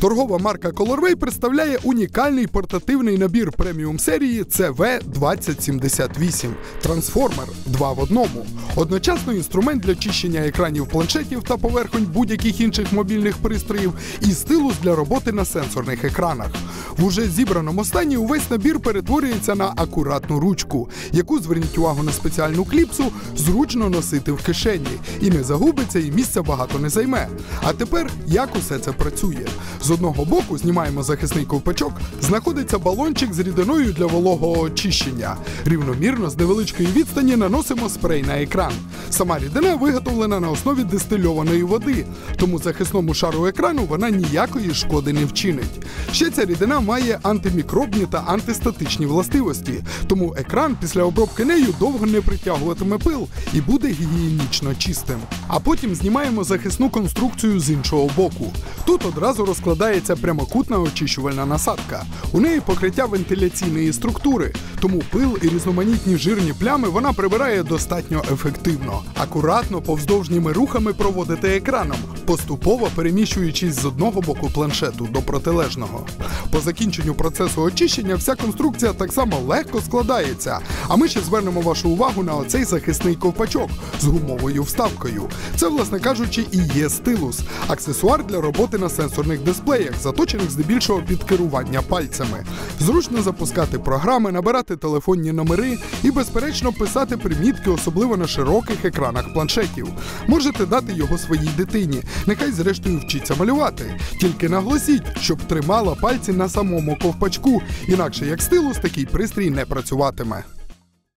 Торгова марка Colorway представляє унікальний портативний набір преміум серії CV2078 Трансформер 2 в одному. Одночасно інструмент для чищення екранів планшетів та поверхонь будь-яких інших мобільних пристроїв і стилус для роботи на сенсорних екранах. В уже зібраному стані увесь набір перетворюється на акуратну ручку, яку зверніть увагу на спеціальну кліпсу, зручно носити в кишені. І не загубиться, і місця багато не займе. А тепер як усе це працює? З одного боку знімаємо захисний ковпачок, знаходиться балончик з рідиною для вологого очищення. Рівномірно з невеличкої відстані наносимо спрей на екран. Сама рідина виготовлена на основі дистильованої води, тому захисному шару екрану вона ніякої шкоди не вчинить. Ще ця рідина має антимікробні та антистатичні властивості, тому екран після обробки нею довго не притягуватиме пил і буде гігієнічно чистим. А потім знімаємо захисну конструкцію з іншого боку. Тут одразу розкладається прямокутна очищувальна насадка. У неї покриття вентиляційної структури, тому пил і різноманітні жирні плями вона прибирає достатньо ефективно. Акуратно повздовжніми рухами проводити екраном, поступово переміщуючись з одного боку планшету до протилежного. По закінченню процесу очищення вся конструкція так само легко складається. А ми ще звернемо вашу увагу на оцей захисний ковпачок з гумовою вставкою. Це, власне кажучи, і є стилус, аксесуар для роботи на сенсорних дисплеях, заточених здебільшого під керування пальцями. Зручно запускати програми, набирати телефонні номери і, безперечно, писати примітки, особливо на широких екранах планшетів. Можете дати його своїй дитині. Нехай зрештою вчиться малювати. Тільки наголосіть, щоб тримала пальці на самому ковпачку, інакше як стилус такий пристрій не працюватиме.